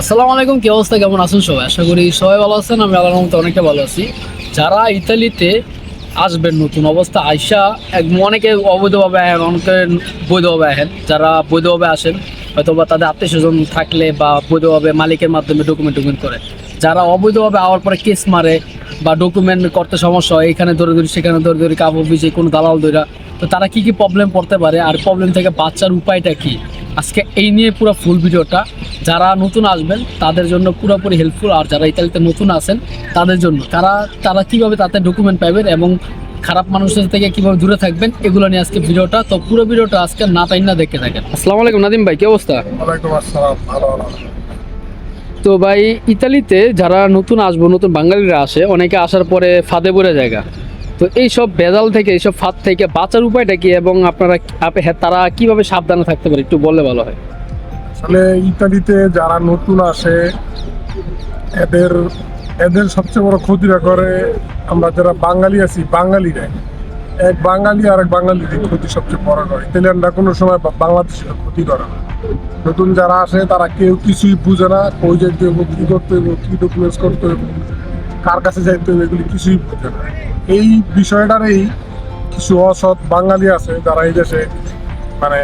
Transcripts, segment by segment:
আসসালামু আলাইকুম, কি অবস্থা? কেমন আছেন সবাই? আশা করি সবাই ভালো আছেন আমি আল্লাহর মতো অনেকটা ভালো আছি। যারা ইতালিতে আসবেন, নতুন অবস্থা, আইসা এক অনেকে অবৈধভাবে আহেন অনেকে বৈধভাবে আহেন যারা বৈধভাবে আসেন হয়তো বা তাদের আত্মীয় স্বজন থাকলে বা বৈধভাবে মালিকের মাধ্যমে ডকুমেন্ট টকুমেন্ট করে। যারা অবৈধভাবে আওয়ার পরে কেস মারে বা ডকুমেন্ট করতে সমস্যা হয় এখানে ধরে ধরি সেখানে ধরে ধরি কাপড় বিজে কোনো দালাল ধরা তো তারা কি কি প্রবলেম পড়তে পারে আর প্রবলেম থেকে বাচ্চার উপায়টা কি? আজকে এই নিয়ে পুরো ফুল ভিডিওটা। যারা নতুন আসবেন তাদের জন্য পুরোপুরি হেল্পফুল আর যারা ইতালিতে নতুন আছেন তাদের জন্য। তারা তারা কীভাবে তাতে ডকুমেন্ট পাবেন এবং খারাপ মানুষের থেকে কীভাবে দূরে থাকবেন এগুলো নিয়ে আজকে ভিডিওটা। তো পুরো ভিডিওটা আজকে না তাই না দেখে থাকেন। আসসালামু আলাইকুম নাদিম ভাই কি অবস্থা? ওয়ালাইকুম আসসালাম ভালো ভালো তো ভাই ইতালিতে যারা নতুন আসব নতুন বাঙালিরা আসে অনেকে আসার পরে ফাঁদে পড়ে জায়গা তো এই সব ভেজাল থেকে এইসব ফাঁদ থেকে বাঁচার উপায়টা কি এবং আপনারা আপ- হ্যাঁ, তারা কীভাবে সাবধানে থাকতে পারে? একটু বললে ভালো হয়। আসলে ইতালিতে যারা নতুন আসে এদের এদের সবচেয়ে বড় ক্ষতিটা করে আমরা যারা বাঙালি আছি বাঙালিরা এক বাঙালি আর এক বাঙালির ক্ষতি সবচেয়ে বড় করে। ইতালিয়ানরা কোনো সময় বাংলাদেশের ক্ষতি করে না। নতুন যারা আসে, তারা কেউ কিছুই বুঝে না, কই যাইতে হইব, কি করতে হইব, কি ডকুমেন্টস করতে হইব, কার কাছে যাইতে হইব এগুলি কিছুই বুঝে না। এই বিষয়টারই কিছু অসৎ বাঙালি আছে যারা এই দেশে মানে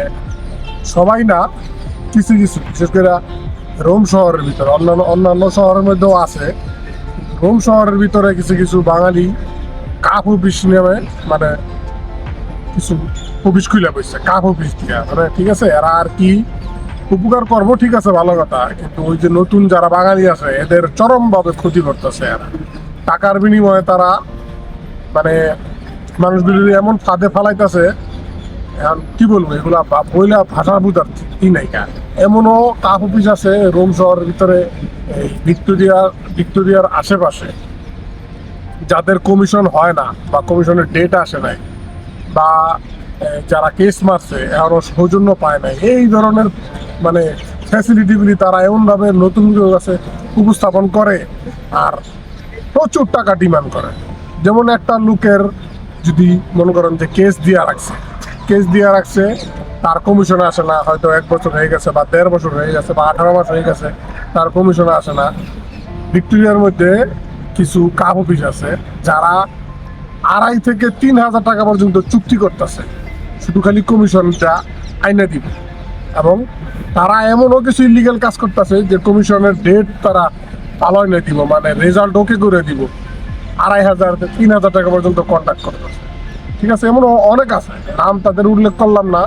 সবাই না কিছু কিছু, বিশেষ করে রোম শহরের ভিতরে, অন্যান্য অন্যান্য শহরের মধ্যেও আছে। রোম শহরের ভিতরে কিছু কিছু বাঙালি কাপ অফিস নেমে মানে কিছু অফিস খুলে বসছে কাপ অফিস থেকে মানে ঠিক আছে, এরা আর কি উপকার করব, ঠিক আছে, ভালো কথা। কিন্তু ওই যে নতুন যারা বাঙালি আছে, এদের চরমভাবে ক্ষতি করতেছে এরা। টাকার বিনিময়ে তারা মানে মানুষগুলি এমন ফাঁদে ফালাইতেছে, এখন কি বলব, এগুলা বইলা ভাষার বুঝার কি নাই এমনও কাপ অফিস আছে, রোম শহরের ভিতরে ভিক্টোরিয়ার ভিক্টোরিয়ার আশেপাশে। যাদের কমিশন হয় না বা কমিশনের ডেট আসে নাই, বা যারা কেস মারছে, এখনও সৌজন্য পায় নাই। এই ধরনের মানে ফ্যাসিলিটিগুলি তারা এমনভাবে নতুন কাছে উপস্থাপন করে আর প্রচুর টাকা ডিমান্ড করে। যেমন একটা লোকের যদি মনে করেন যে কেস দিয়ে রাখছে কেস দিয়ে রাখছে, তার কমিশন আসে না, হয়তো এক বছর হয়ে গেছে বা দেড় বছর হয়ে গেছে বা আঠারো মাস হয়ে গেছে, তার কমিশন আসে না। ভিক্টোরিয়ার মধ্যে কিছু কাপ অফিস আছে যারা আড়াই থেকে তিন হাজার টাকা পর্যন্ত চুক্তি করতেছে। শুধু খালি কমিশনটা আইনে দিব। এবং তারা এমনও কিছু ইলিগাল কাজ করতেছে যে কমিশনের ডেট তারা পালয় না দিব মানে রেজাল্ট ওকে করে দিব। আড়াই হাজার তিন হাজার টাকা পর্যন্ত কন্ট্যাক্ট করতেছে। ঠিক আছে এমন অনেক আছে। নাম তাদের উল্লেখ করলাম না।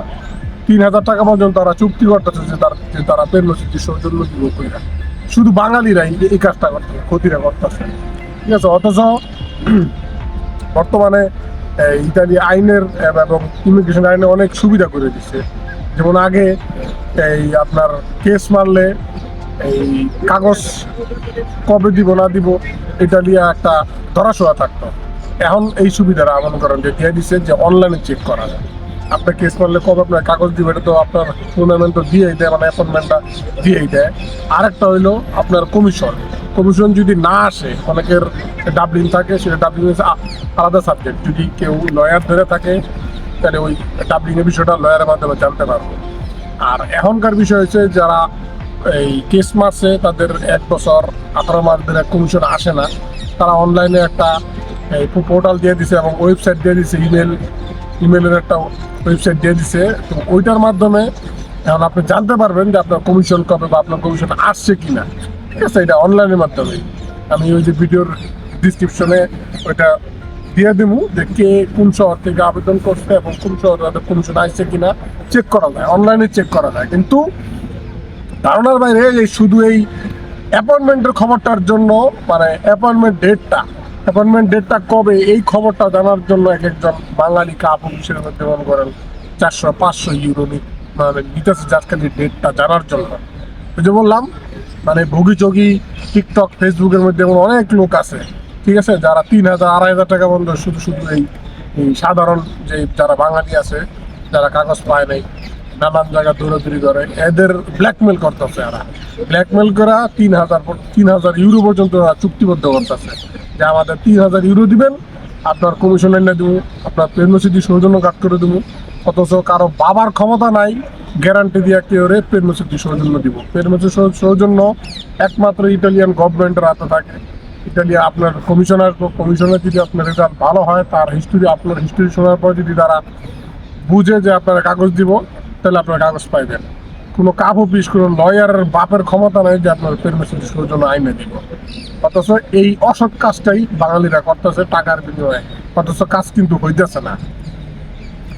তিন হাজার টাকা পর্যন্ত তারা চুক্তি করতেছে যে তার যে তারা পেন্নসিটি সৌজন্য দিব কইরা। শুধু বাঙালিরাই এই কাজটা করতে ক্ষতিটা করতেছে। ঠিক আছে, অথচ বর্তমানে ইতালি আইনের এবং ইমিগ্রেশন আইনে অনেক সুবিধা করে দিচ্ছে যেমন আগে এই আপনার কেস মারলে এই কাগজ কবে দিব, না দিব, এটা নিয়ে একটা ধরাশোয়া থাকতো। এখন এই সুবিধাটা মনে করেন যে দিয়ে দিচ্ছে যে অনলাইনে চেক করা যায়। আপনার কেস মারলে কবে আপনার কাগজ দিবে, এটা তো আপনার টুর্নামেন্ট দিয়েই দেয় মানে অ্যাপয়েন্টমেন্টটা দিয়েই দেয়। আরেকটা হইল আপনার কমিশন কমিশন যদি না আসে, অনেকের ডাবলিন থাকে, সেটা ডাবলিং আলাদা সাবজেক্ট যদি কেউ লয়ার ধরে থাকে, তাহলে ওই ডাবলিনের বিষয়টা লয়ারের মাধ্যমে জানতে পারব। আর এখনকার বিষয় হচ্ছে যারা এই কেস মারছে, তাদের এক বছর, আঠারো মাস ধরে কমিশন আসে না। তারা অনলাইনে একটা এই পোর্টাল দিয়ে দিছে এবং ওয়েবসাইট দিয়ে দিছে ইমেল ইমেলের একটা ওয়েবসাইট দিয়ে দিছে। তো ওইটার মাধ্যমে এখন আপনি জানতে পারবেন যে আপনার কমিশন কবে বা আপনার কমিশন আসছে কিনা। ঠিক আছে, এটা অনলাইনের মাধ্যমে। আমি ওই যে ভিডিওর ডিসক্রিপশনে ওইটা দিয়ে দেবো যে কে কোন শহর থেকে আবেদন করছে এবং কোন শহর তাদের কমিশন আসছে কিনা চেক করা যায় অনলাইনে চেক করা যায়। কিন্তু ধারণার বাইরে এই শুধু এই অ্যাপয়েন্টমেন্টের খবরটার জন্য মানে অ্যাপয়েন্টমেন্ট ডেটটা অ্যাপয়েন্টমেন্ট ডেটটা কবে, এই খবরটা জানার জন্য এক একজন বাঙালি কাপ অফিসের মনে করেন চারশো, পাঁচশো ইউরো মানে নিতেছে যাত্রাকালীর ডেটটা জানার জন্য। ওই যে বললাম মানে ভুগি চগি টিকটক, ফেসবুকের মধ্যে এমন অনেক লোক আছে, ঠিক আছে, যারা তিন হাজার, আড়াই হাজার টাকা পর্যন্ত শুধু শুধু এই সাধারণ যে যারা বাঙালি আছে, যারা কাগজ পায় নাই, নানান জায়গা দৌড়াদৌড়ি করে, এদের ব্ল্যাকমেল করতেছে এরা। ব্ল্যাকমেল করা তিন হাজার তিন হাজার ইউরো পর্যন্ত চুক্তিবদ্ধ করতেছে, যে আমাদের তিন হাজার ইউরো দিবেন, আপনার কমিশন এনে দেবো, আপনার প্রেগনেন্সি সৌজন্য কাট করে দেবো অথচ কারও বাবার ক্ষমতা নাই গ্যারান্টি দিয়ে কি ওরে পেরমেসিটি সৌজন্য দিব। পেরমেসি সৌজন্য একমাত্র ইটালিয়ান গভর্নমেন্টের হাতে থাকে। ইটালিয়া আপনার কমিশনার কমিশনার যদি আপনার রেজাল্ট ভালো হয়, তার হিস্টোরি আপনার হিস্টোরি শোনার পর যদি তারা বুঝে যে আপনারা কাগজ দিব, তাহলে আপনারা কাগজ পাইবেন কোনো কাপ অফিস, কোনো লয়ারের বাপের ক্ষমতা নাই যে আপনার পেরমিশন জন্য আইনে দিব। অথচ এই অসৎ কাজটাই বাঙালিরা করতেছে টাকার বিনিময়ে। অথচ কাজ কিন্তু হইতেছে না।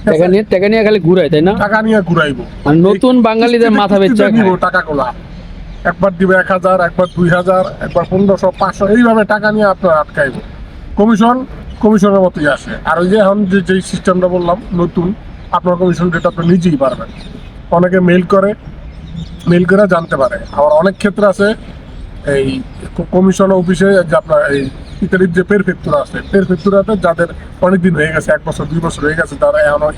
টাকা নিয়ে টাকা নিয়ে খালি ঘুরায় তাই না? টাকা নিয়ে ঘুরাইবো। আর নতুন বাঙালিদের মাথা বেচা দিব খায়। টাকাগুলা। একবার দিবে এক হাজার একবার দুই হাজার একবার পনেরোশো পাঁচশো এইভাবে টাকা নিয়ে আপনার আটকাইব। কমিশন কমিশনের মতোই আসে। আর ওই যে এখন যে যেই সিস্টেমটা বললাম নতুন আপনার কমিশন যেটা আপনি নিজেই পারবেন। অনেকে মেল করে মেল করে জানতে পারে। আবার অনেক ক্ষেত্রে আছে এই কমিশন অফিসে যে আপনার এই ইত্যাদির যে পেরফেক্টুরা আছে পেরফেক্টুরাতে যাদের অনেকদিন হয়ে গেছে, এক বছর, দুই বছর হয়ে গেছে, তারা ওই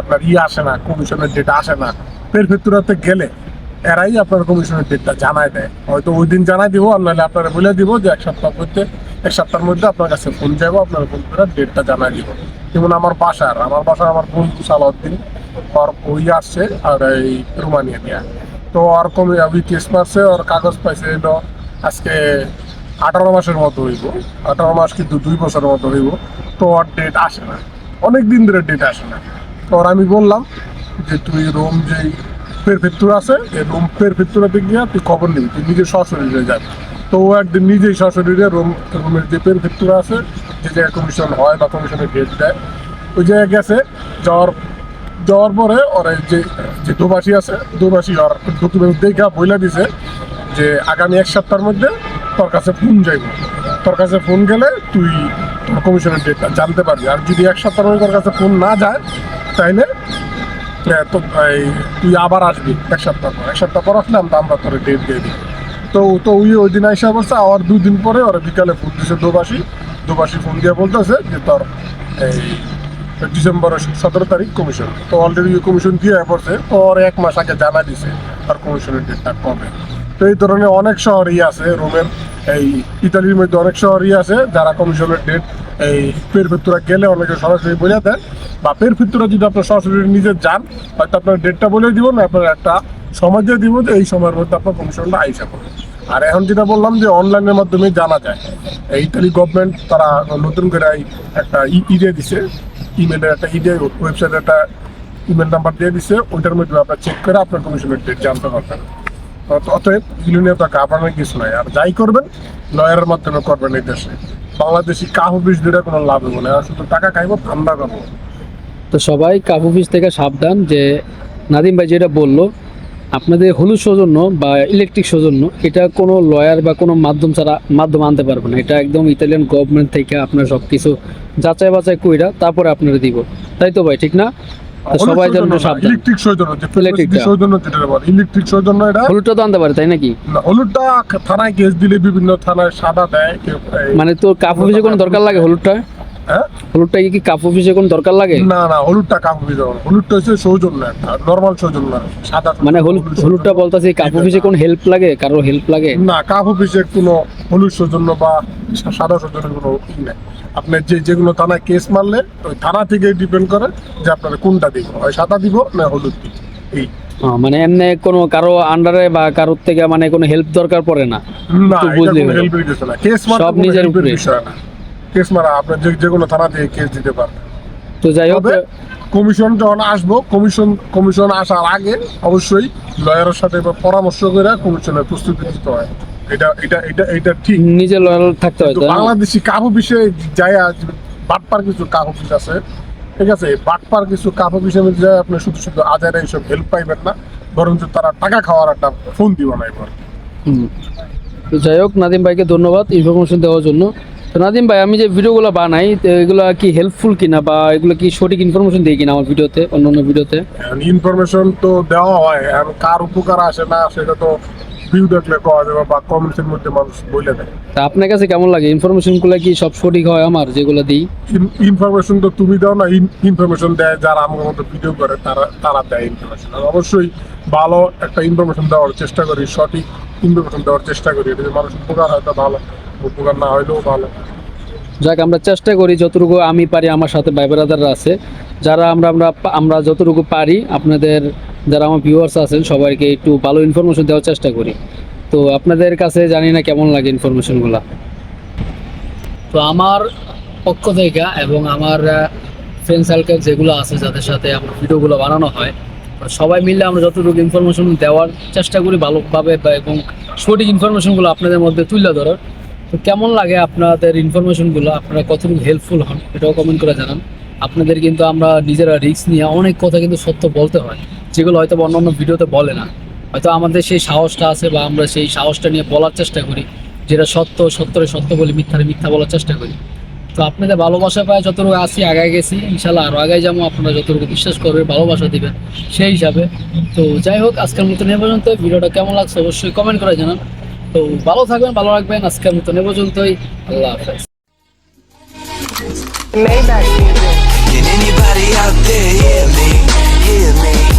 আপনার ইয়ে আসে না কমিশনের ডেটা আসে না। পেরফেক্টুরাতে গেলে এরাই আপনার কমিশনের ডেটটা জানায় দেয়। হয়তো ওই দিন জানাই দিব নাহলে আপনারা বলে দিব যে এক সপ্তাহ মধ্যে, এক সপ্তাহের মধ্যে আপনার কাছে ফোন যাব আপনার ফোন করে ডেটটা জানাই দিব। যেমন আমার বাসার আমার বাসার আমার বন্ধু সালাউদ্দিন, ওর ওই আসছে, আর এই রোমানিয়া নিয়ে। তো ওর কমে কেস মারছে ওর কাগজ পাইছে এলো আজকে আঠারো মাসের মতো হইব। আঠারো মাস কিন্তু দুই বছরের মতো হইব। তো ওর ডেট আসে না। অনেক দিন ধরে ডেট আসে না। তো ওর আমি বললাম যে, তুই রোম যেই পেরফেক্টুর আছে, এই রোম পেরফেক্টুরাতে গিয়া তুই খবর নিবি। তুই নিজের সশরীরে যাবি। তো ও একদিন নিজেই সশরীরে রোম, রোমের যে পেরফেক্টুর আছে, যে জায়গায় কমিশন হয় বা কমিশনের ডেট দেয়, ওই জায়গায় গেছে। যাওয়ার যাওয়ার পরে ওর যে যে দোবাসী আছে, দোবাসী ওর দেখা বইলা দিছে যে, আগামী এক সপ্তাহের মধ্যে তোর কাছে ফোন যাইব। তোর কাছে ফোন গেলে তুই তোর কমিশনের ডেটটা জানতে পারবি। আর যদি এক সপ্তাহ তোর কাছে ফোন না যায়, তাইলে তো তুই আবার আসবি এক সপ্তাহ পর। এক সপ্তাহ পর আসলে আমরা আমরা তোর ডেট দিয়ে দিই তো তো ওই ওই দিন আইসা বলছে আবার দুই দিন পরে ওরা বিকালে ফোন দিছে দোবাসী। দোবাসী ফোন দিয়ে বলতেছে যে তোর, এই ডিসেম্বরের সতেরো তারিখ কমিশন তো অলরেডি কমিশন দিয়ে পড়ছে। ওর এক মাস আগে জানা দিছে, তার কমিশনের ডেটটা কবে। তো এই ধরনের অনেক শহরই আছে, রোমের। এই ইতালির মধ্যে অনেক শহরই আছে, যারা কমিশনের ডেট এই পের ফিতুরা গেলে অনেকে সরাসরি বলে দেয় বা পের ফিতুরা যদি আপনার সরাসরি নিজে যান, হয়তো আপনার ডেটটা বলে দিব, না আপনার একটা সময় দিয়ে দিব যে এই সময়ের মধ্যে আপনার কমিশনটা আইসা করবে আর এখন যেটা বললাম যে অনলাইনের মাধ্যমে জানা যায় ইতালি গভর্নমেন্ট তারা নতুন করে একটা ই দিয়ে দিছে ইমেলের একটা ইডে ওয়েবসাইটে একটা ইমেল নাম্বার দিয়ে দিছে, ওইটার মধ্যে আপনার চেক করে আপনার কমিশনের ডেট জানতে পারবেন। অতএব এগুলো নিয়ে কাঁপানোর কিছু নাই। আর যাই করবেন, লয়ারের মাধ্যমে করবেন এই দেশে। বাংলাদেশি কাহ অফিস দিলে কোনো লাভ হবে না। শুধু টাকা খাইবো ঠান্ডা করব তো সবাই কাপ অফিস থেকে সাবধান যে নাদিম ভাই যেটা বলল, আপনাদের হলুদ সৌজন্য বা ইলেকট্রিক সৌজন্য, এটা কোনো লয়ার বা কোনো মাধ্যম ছাড়া মাধ্যম আনতে পারবে না। এটা একদম ইতালিয়ান গভর্নমেন্ট থেকে আপনার সব কিছু যাচাই বাছাই কইরা তারপরে আপনারা দিব। তাই তো ভাই, ঠিক না? সবাই জন্য সাবধান। ইলেকট্রিক সৌজন্য যে সৌজন্য যেটা বলে ইলেকট্রিক সৌজন্য এটা? হলুদটা তো আনতে পারে তাই নাকি? না, হলুদটা থানায় কেস দিলে বিভিন্ন থানায় সাদা দেয় মানে তোর কাপ অফিসে কোনো দরকার লাগে হলুদটা হ্যাঁ? হলুদটা কি কাপ অফিসে কোনো দরকার লাগে? না না হলুদটা কাপ অফিস হলুদটা হচ্ছে সৌজন্য একটা নর্মাল সৌজন্য সাদা মানে হলুদ হলুদটা বলতেছি কাপ অফিসে কোনো হেল্প লাগে? কারোর হেল্প লাগে? না কাপ অফিসে কোনো হলুদ সৌজন্য বা সাদা সৌজন্যের কোনো নেই। যে যেগুলো থানায় কেস মারলে ওই থানা থেকে ডিপেন্ড করে যে আপনার কোনটা দিব হয় সাদা দিব না হলুদ দিব। এই। মানে এমনি কোনো কারও আন্ডারে বা কারোর থেকে মানে কোনো হেল্প দরকার পড়ে না? মারা সব নিজের উপরে। কেস মারা আপনি যে যে কোনো থানা থেকে কেস দিতে পারবেন। তো যাই হোক কমিশন যখন আসব কমিশন কমিশন আসার আগে অবশ্যই লয়ারের সাথে পরামর্শ করে কমিশনের প্রস্তুতি নিতে হয়। এটা এটা এটা এটা ঠিক। নিজে লয়াল থাকতে হয়? বাংলাদেশি কাপ অফিসে যায় বাটপার কিছু কাপ অফিস আছে। ঠিক আছে বাটপার কিছু কাপ অফিসে যায় আপনি শুধু শুধু আজারে এইসব হেল্প পাইবেন না বরঞ্চ তারা টাকা খাওয়ার একটা ফোন দিব না এবার। যাই হোক নাদিম ভাইকে ধন্যবাদ ইনফরমেশন দেওয়ার জন্য। তো নাদিম ভাই আমি যে ভিডিওগুলো বানাই তো এগুলো কি হেল্পফুল কিনা বা এগুলো কি সঠিক ইনফরমেশন দিই কিনা আমার ভিডিওতে অন্য অন্য ভিডিওতে? ইনফরমেশন তো দেওয়া হয় আর কার উপকার আসে না সেটা তো ভিউ দেখলে পাওয়া যাবে বা কমেন্টসের মধ্যে মানুষ বলে দেয়। তা আপনার কাছে কেমন লাগে? ইনফরমেশনগুলো কি সব সঠিক হয় আমার যেগুলো দিই? ইনফরমেশন তো তুমি দাও না ইনফরমেশন দেয় যারা আমার মতো ভিডিও করে তারা তারা দেয় ইনফরমেশন অবশ্যই ভালো একটা ইনফরমেশন দেওয়ার চেষ্টা করি সঠিক ইনফরমেশন দেওয়ার চেষ্টা করি এটা মানুষ উপকার হয় তো ভালো। যাক, আমরা চেষ্টা করি যতটুকু আমি পারি আমার সাথে ভাই ব্রাদাররা আছে। যারা আমরা আমরা আমরা যতটুকু পারি, আপনাদের যারা আমার ভিউয়ার্স আছেন, সবাইকে একটু ভালো ইনফরমেশন দেওয়ার চেষ্টা করি। তো আপনাদের কাছে জানি না কেমন লাগে ইনফরমেশনগুলো তো আমার পক্ষ থেকে এবং আমার ফ্রেন্ড সার্কেল যেগুলো আছে, যাদের সাথে আমার ভিডিওগুলো বানানো হয় সবাই মিলে আমরা যতটুকু ইনফরমেশন দেওয়ার চেষ্টা করি, ভালোভাবে এবং সঠিক ইনফরমেশনগুলো আপনাদের মধ্যে তুলে ধরার। তো কেমন লাগে আপনাদের ইনফরমেশনগুলো আপনারা কতটুকু হেল্পফুল হন, এটাও কমেন্ট করে জানান। আপনাদের কিন্তু আমরা নিজেরা রিস্ক নিয়ে অনেক কথা কিন্তু সত্য বলতে হয়, যেগুলো হয়তো বা অন্যান্য ভিডিওতে বলে না। হয়তো আমাদের সেই সাহসটা আছে বা আমরা সেই সাহসটা নিয়ে বলার চেষ্টা করি, যেটা সত্য, সত্যরে সত্য বলি মিথ্যারে মিথ্যা বলার চেষ্টা করি। তো আপনাদের ভালোবাসা পায় যতটুকু আসি আগায় গেছি ইনশাল্লাহ আরও আগায় যাব। আপনারা যতটুকু বিশ্বাস করবে, ভালোবাসা দিবেন, সেই হিসাবে। তো যাই হোক, আজকের মতন এ পর্যন্ত। ভিডিওটা কেমন লাগছে অবশ্যই কমেন্ট করে জানান। তো ভালো থাকবেন ভালো রাখবেন আজকের মতন এ পর্যন্তই আল্লাহ হাফেজ Maybach music. Can anybody out there hear me? Hear me?